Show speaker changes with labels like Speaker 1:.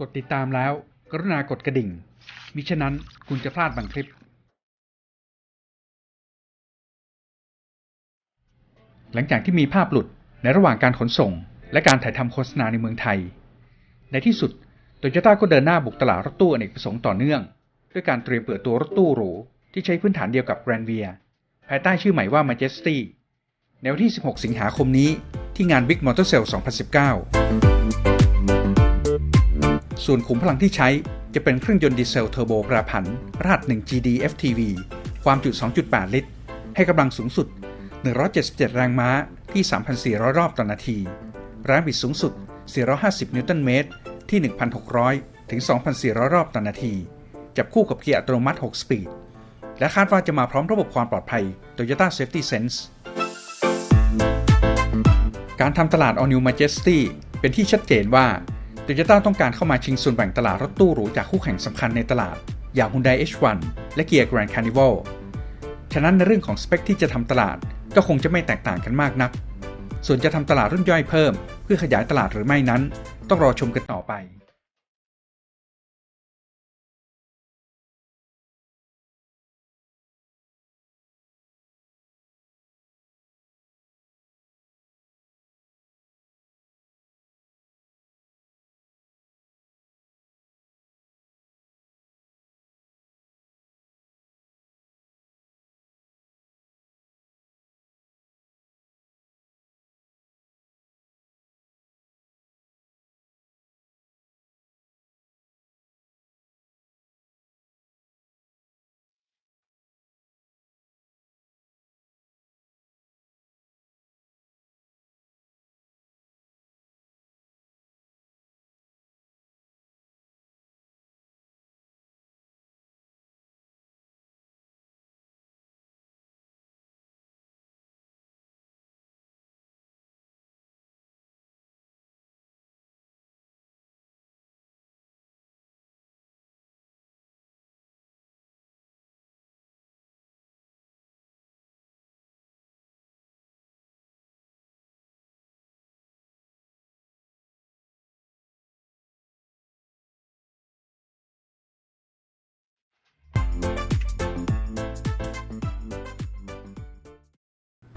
Speaker 1: กดติดตามแล้ว กรุณากดกระดิ่ง มิฉะนั้นคุณจะพลาดบางคลิป หลังจากที่มีภาพหลุดในระหว่างการขนส่ง และการถ่ายทำโฆษณาในเมืองไทย ในที่สุดโตโยต้าก็เดินหน้าบุกตลาดรถตู้อเนกประสงค์ต่อเนื่อง ด้วยการเตรียมเปิดตัวรถตู้หรูที่ใช้พื้นฐานเดียวกับ Grand v i a ภายใต้ชื่อใหม่ว่า Majesty ในวันที่ 16 สิงหาคมนี้ที่งาน Big Motor Sale 2019 ส่วนขุมพลังที่ใช้จะเป็นเครื่องยนต์ดีเซลเทอร์โบแปรผัน รหัส 1 GD FTV ความจุ 2.8 ลิตร ให้กำลังสูงสุด 177 แรงม้าที่ 3,400 รอบต่อนาที แรงบิดสูงสุด 450 นิวตันเมตร ที่ 1,600 ถึง 2,400 รอบต่อนาที จับคู่กับเกียร์อัตโนมัติ 6 สปีด และคาดว่าจะมาพร้อมระบบความปลอดภัย Toyota Safety Sense การทำตลาด All New Majesty เป็นที่ชัดเจนว่า โตโยต้าต้องการเข้ามาชิงส่วนแบ่งตลาดรถตู้หรูจากคู่แข่งสำคัญในตลาด อย่าง Hyundai H1 และ Kia Grand Carnival ฉะนั้นในเรื่องของสเปคที่จะทำตลาดก็คงจะไม่แตกต่างกันมากนัก ส่วนจะทำตลาดรุ่นย่อยเพิ่ม เพื่อขยายตลาดหรือไม่นั้น ต้องรอชมกันต่อไป